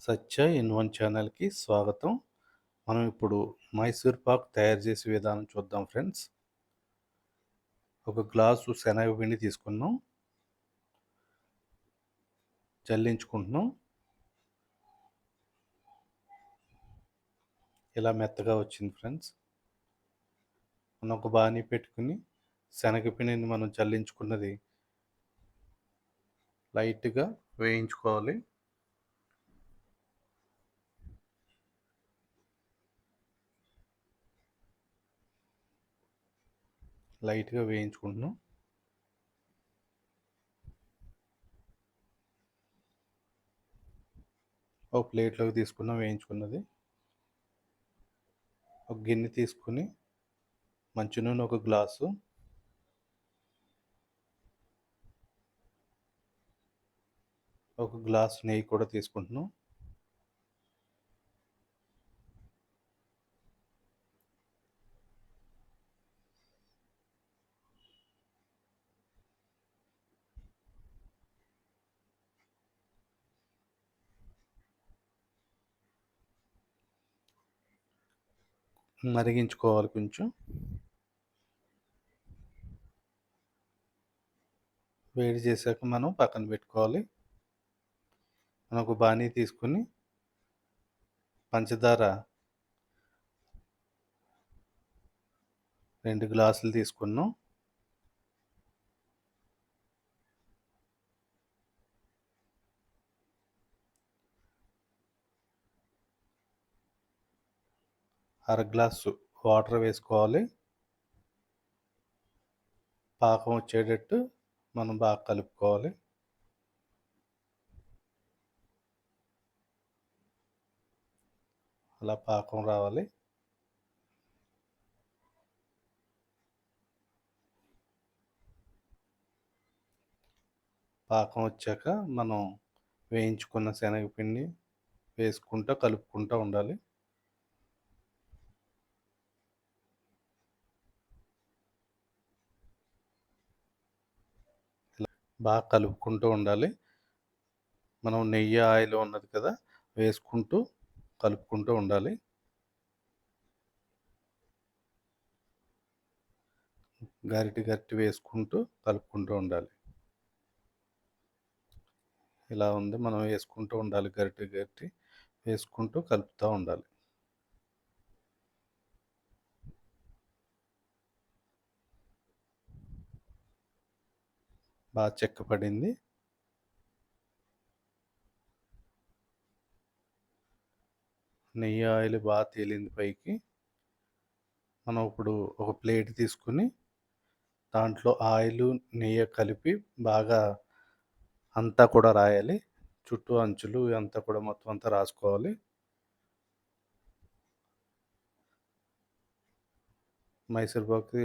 Satya in one ఛానల్కి స్వాగతం. మనం ఇప్పుడు మైసూర్ పాక్ తయారు చేసే విధానం చూద్దాం ఫ్రెండ్స్. ఒక గ్లాసు శనగపిండి తీసుకున్నాం. చల్లించుకుంటున్నాం. ఇలా మెత్తగా వచ్చింది ఫ్రెండ్స్. మనం ఒక బాణీ పెట్టుకుని శనగపిండిని మనం చల్లించుకున్నది లైట్గా వేయించుకోవాలి. లైట్గా వేయించుకుంటున్నాం. ఒక ప్లేట్లోకి తీసుకున్నాం వేయించుకున్నది. ఒక గిన్నె తీసుకుని మంచి నూనె ఒక గ్లాసు. ఒక గ్లాస్ నెయ్యి కూడా తీసుకుంటున్నాం. మరిగించుకోవాలి కొంచెం. వేడి చేశాక మనం పక్కన పెట్టుకోవాలి. మనం ఒక బాణీ తీసుకుని పంచదార రెండు గ్లాసులు తీసుకున్నాం. అర గ్లాసు వాటర్ వేసుకోవాలి. పాకం వచ్చేటట్టు మనం బాగా కలుపుకోవాలి. అలా పాకం రావాలి. పాకం వచ్చాక మనం వేయించుకున్న శనగపిండి వేసుకుంటూ కలుపుకుంటూ ఉండాలి. బాగా కలుపుకుంటూ ఉండాలి. మనం నెయ్యి ఆయిల్ ఉన్నది కదా వేసుకుంటూ కలుపుకుంటూ ఉండాలి. గరిటి గరిటి వేసుకుంటూ కలుపుకుంటూ ఉండాలి. ఇలా ఉంది. మనం వేసుకుంటూ ఉండాలి. గరిటి గరిటి వేసుకుంటూ కలుపుతూ ఉండాలి. బాగా చెక్కపడింది నెయ్యి ఆయిల్ బాగా తేలింది పైకి. మనం ఇప్పుడు ఒక ప్లేట్ తీసుకుని దాంట్లో ఆయిల్ నెయ్యి కలిపి బాగా అంతా కూడా రాయాలి. చుట్టూ అంచులు అంతా కూడా మొత్తం అంతా రాసుకోవాలి. మైసూర్పాకు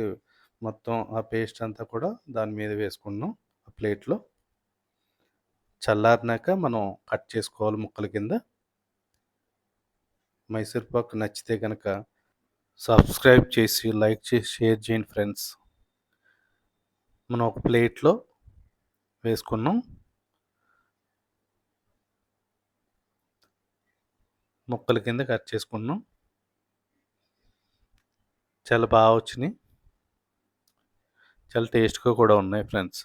మొత్తం ఆ పేస్ట్ అంతా కూడా దాని మీద వేసుకున్నాం. ప్లేట్లో చల్లారినాక మనం కట్ చేసుకోవాలి ముక్కల కింద. మైసూర్పాక్ నచ్చితే కనుక సబ్స్క్రైబ్ చేసి లైక్ చేసి షేర్ చేయండి ఫ్రెండ్స్. మనం ఒక ప్లేట్లో వేసుకున్నాం. ముక్కల కింద కట్ చేసుకున్నాం. చాలా బాగా వచ్చినాయి. చాలా టేస్ట్గా కూడా ఉన్నాయి ఫ్రెండ్స్.